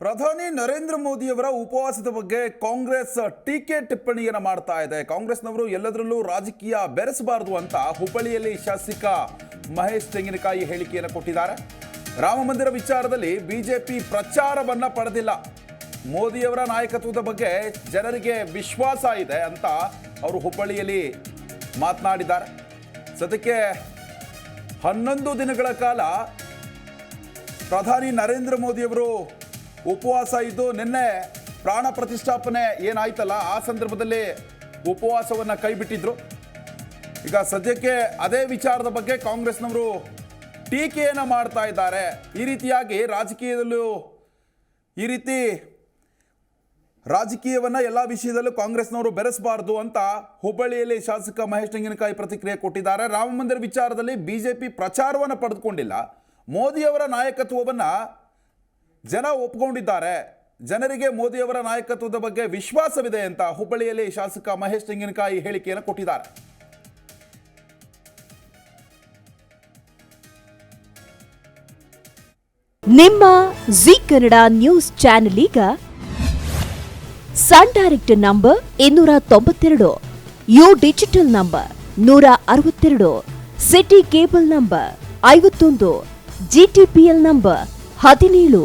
ಪ್ರಧಾನಿ ನರೇಂದ್ರ ಮೋದಿಯವರ ಉಪವಾಸದ ಬಗ್ಗೆ ಕಾಂಗ್ರೆಸ್ ಟೀಕೆ ಟಿಪ್ಪಣಿಯನ್ನು ಮಾಡ್ತಾ ಇದೆ. ಕಾಂಗ್ರೆಸ್ನವರು ಎಲ್ಲದರಲ್ಲೂ ರಾಜಕೀಯ ಬೆರೆಸಬಾರದು ಅಂತ ಹುಬ್ಬಳ್ಳಿಯಲ್ಲಿ ಶಾಸಕ ಮಹೇಶ್ ತೆಂಗಿನಕಾಯಿ ಹೇಳಿಕೆಯನ್ನು ಕೊಟ್ಟಿದ್ದಾರೆ. ರಾಮ ಮಂದಿರ ವಿಚಾರದಲ್ಲಿ ಬಿಜೆಪಿ ಪ್ರಚಾರವನ್ನ ಪಡೆದಿಲ್ಲ. ಮೋದಿಯವರ ನಾಯಕತ್ವದ ಬಗ್ಗೆ ಜನರಿಗೆ ವಿಶ್ವಾಸ ಇದೆ ಅಂತ ಅವರು ಹುಬ್ಬಳ್ಳಿಯಲ್ಲಿ ಮಾತನಾಡಿದ್ದಾರೆ. ಸದ್ಯಕ್ಕೆ ಹನ್ನೊಂದು ದಿನಗಳ ಕಾಲ ಪ್ರಧಾನಿ ನರೇಂದ್ರ ಮೋದಿಯವರು ಉಪವಾಸ ಇದ್ದು ನಿನ್ನೆ ಪ್ರಾಣ ಪ್ರತಿಷ್ಠಾಪನೆ ಏನಾಯ್ತಲ್ಲ, ಆ ಸಂದರ್ಭದಲ್ಲಿ ಉಪವಾಸವನ್ನು ಕೈಬಿಟ್ಟಿದ್ರು. ಈಗ ಸದ್ಯಕ್ಕೆ ಅದೇ ವಿಚಾರದ ಬಗ್ಗೆ ಕಾಂಗ್ರೆಸ್ನವರು ಟೀಕೆಯನ್ನು ಮಾಡ್ತಾ ಇದ್ದಾರೆ. ಈ ರೀತಿಯಾಗಿ ರಾಜಕೀಯದಲ್ಲೂ ಈ ರೀತಿ ರಾಜಕೀಯವನ್ನ ಎಲ್ಲ ವಿಷಯದಲ್ಲೂ ಕಾಂಗ್ರೆಸ್ನವರು ಬೆರೆಸಬಾರದು ಅಂತ ಹುಬ್ಬಳ್ಳಿಯಲ್ಲಿ ಶಾಸಕ ಮಹೇಶ್ ತೆಂಗಿನಕಾಯಿ ಪ್ರತಿಕ್ರಿಯೆ ಕೊಟ್ಟಿದ್ದಾರೆ. ರಾಮ ಮಂದಿರ ವಿಚಾರದಲ್ಲಿ ಬಿಜೆಪಿ ಪ್ರಚಾರವನ್ನು ಪಡೆದುಕೊಂಡಿಲ್ಲ. ಮೋದಿಯವರ ನಾಯಕತ್ವವನ್ನ ಜನ ಒಪ್ಕೊಂಡಿದ್ದಾರೆ. ಜನರಿಗೆ ಮೋದಿಯವರ ನಾಯಕತ್ವದ ಬಗ್ಗೆ ವಿಶ್ವಾಸವಿದೆ ಅಂತ ಹುಬ್ಬಳ್ಳಿಯಲ್ಲಿ ಶಾಸಕ ಮಹೇಶ್ ತೆಂಗಿನಕಾಯಿ ಹೇಳಿಕೆಯನ್ನು ಕೊಟ್ಟಿದ್ದಾರೆ. ನಿಮ್ಮ ಜಿ ಕನ್ನಡ ನ್ಯೂಸ್ ಚಾನೆಲ್ ಈಗ ಸನ್ ಡೈರೆಕ್ಟ್ ನಂಬರ್ ಇನ್ನೂರ ತೊಂಬತ್ತೆರಡು, ಯು ಡಿಜಿಟಲ್ ನಂಬರ್ ನೂರ ಅರವತ್ತೆರಡು, ಸಿಟಿ ಕೇಬಲ್ ನಂಬರ್ ಐವತ್ತೊಂದು ಜಿಟಿಪಿಎಲ್ ನಂಬರ್ ಹದಿನೇಳು.